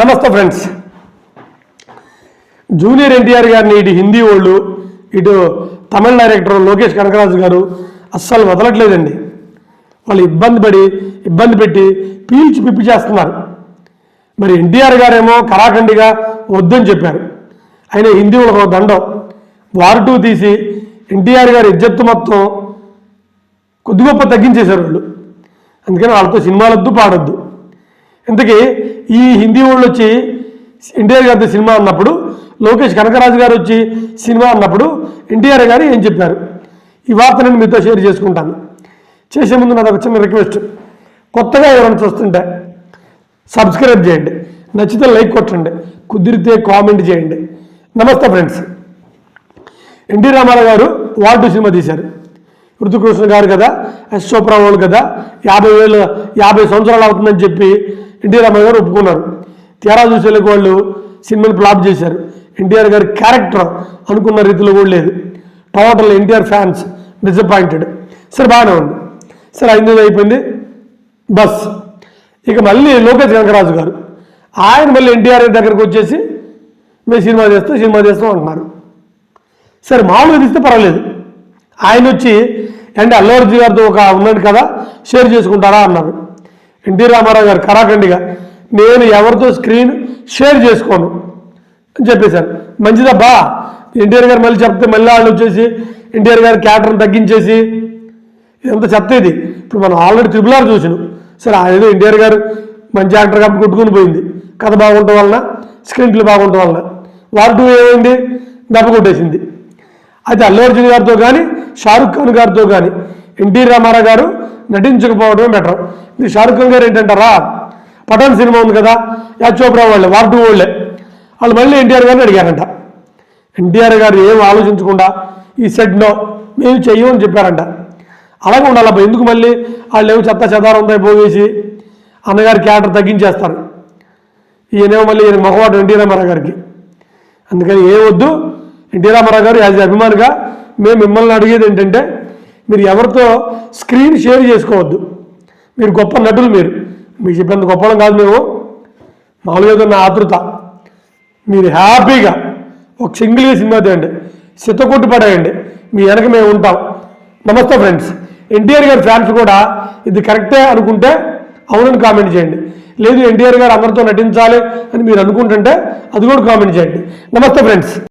నమస్తే friends. Junior NTR గారిని ఇటు హిందీ వాళ్ళు ఇటు తమిళ డైరెక్టర్ లోకేష్ కనకరాజు గారు అస్సలు వదలట్లేదండి. వాళ్ళు ఇబ్బంది పడి ఇబ్బంది పెట్టి పీల్చి పిప్పి చేస్తున్నారు. మరి ఎన్టీఆర్ గారేమో కరాఖండిగా వద్దని చెప్పారు. ఆయన హిందీ వాళ్ళకు దండం. వారు టూ తీసి ఎన్టీఆర్ గారి ఇజ్జత్తు మొత్తం కొద్ది గొప్ప తగ్గించేశారు వాళ్ళు. అందుకని వాళ్ళతో సినిమాలొద్దు పాడొద్దు. ఇంతకీ ఈ హిందీ వాళ్ళు వచ్చి ఎన్టీఆర్ గారితో సినిమా అన్నప్పుడు లోకేష్ కనకరాజు గారు వచ్చి సినిమా అన్నప్పుడు ఎన్టీఆర్ గారు ఏం చెప్పారు? ఈ వార్త నేను మీతో షేర్ చేసుకుంటాను. చేసే ముందు నాది ఒక చిన్న రిక్వెస్ట్. కొత్తగా ఎవరైనా చూస్తుంటే సబ్స్క్రైబ్ చేయండి. నచ్చితే లైక్ కొట్టండి. కుదిరితే కామెంట్ చేయండి. నమస్తే ఫ్రెండ్స్. ఎన్టీ రామారావు గారు వార్డు సినిమా తీశారు. ఋతుకృష్ణ గారు కదా ఎస్ చోప్రా వాళ్ళు కదా యాభై వేలు యాభై సంవత్సరాలు అవుతుందని చెప్పి ఎన్టీ రామారావు గారు ఒప్పుకున్నారు. తేడా చూసేలకు వాళ్ళు సినిమాని ఫ్లాప్ చేశారు. ఎన్టీఆర్ గారి క్యారెక్టర్ అనుకున్న రీతిలో కూడా లేదు. Total NTR fans disappointed. సరే బాగానే ఉంది. సరే ఐదు అయిపోయింది. బస్. ఇక మళ్ళీ లోకేష్ కనకరాజు గారు. ఆయన మళ్ళీ ఎన్టీఆర్ దగ్గరకు వచ్చేసి మేము సినిమా చేస్తాం సినిమా చేస్తాం అంటున్నారు. సరే మామూలుగా తీస్తే పర్వాలేదు. ఆయన వచ్చి అంటే అల్లు అర్జున్ గారితో ఒక ఉన్నాడు కదా షేర్ చేసుకుంటారా అన్నారు. ఎన్టీ రామారావు గారు కరాఖండిగా నేను ఎవరితో స్క్రీన్ షేర్ చేసుకోను అని చెప్పేశారు. మంచిదబ్బా ఎన్టీఆర్ గారు మళ్ళీ చెప్తే మళ్ళీ వాళ్ళు వచ్చేసి ఎన్టీఆర్ గారు క్యాటర్ని తగ్గించేసి ఇదంతా చెత్త ఇది. ఇప్పుడు మనం ఆల్రెడీ ట్రిపుల్ ఆర్ చూసాను. సరే ఏదో ఎన్టీఆర్ గారు మంచి యాక్టర్ కాబట్టి కొట్టుకుని పోయింది. కథ బాగుండటం వలన స్క్రీన్ ప్లే బాగుండటం వలన. వార్ టూ ఏమైంది? దెబ్బ కొట్టేసింది. అయితే అల్లు అర్జున్ గారితో కానీ షారుఖ్ ఖాన్ గారితో కానీ ఎన్టీ రామారావు గారు నటించకపోవడమే బెటర్. ఇది షారుఖ్ ఖాన్ గారు ఏంటంటారా? పఠాన్ సినిమా ఉంది కదా యాచ్ చోప్రా వాళ్ళే వార్డు వాళ్ళే. వాళ్ళు మళ్ళీ ఎన్టీఆర్ గారిని అడిగారంట. ఎన్టీఆర్ గారు ఏం ఆలోచించకుండా ఈ సెట్నో మేము చెయ్యమని చెప్పారంట. అలాగే ఉండాలబ్బా ఎందుకు మళ్ళీ వాళ్ళు ఏమో చెత్త చెదారం పోగేసి అన్నగారి క్యాటర్ తగ్గించేస్తారు. ఈయనేమో మళ్ళీ ఈయన మగవాడు ఎన్టీ రామారావు గారికి. అందుకని ఏ వద్దు ఎన్టీ రామారావు గారు యాజ్ అభిమానిగా మేము మిమ్మల్ని అడిగేది ఏంటంటే మీరు ఎవరితో స్క్రీన్ షేర్ చేసుకోవద్దు. మీరు గొప్ప నటులు మీరు. మీకు చెప్పినంత గొప్పలం కాదు మేము. మామూలుగా నా ఆతృత. మీరు హ్యాపీగా ఒక సింగిల్గా సినిమా తీయండి. సిద్ధకొట్టు పడేయండి. మీ వెనక మేము ఉంటాం. నమస్తే ఫ్రెండ్స్. ఎన్టీఆర్ గారి ఫ్యాన్స్ కూడా ఇది కరెక్టే అనుకుంటే అవునని కామెంట్ చేయండి. లేదు ఎన్టీఆర్ గారు అందరితో నటించాలి అని మీరు అనుకుంటుంటే అది కూడా కామెంట్ చేయండి. నమస్తే ఫ్రెండ్స్.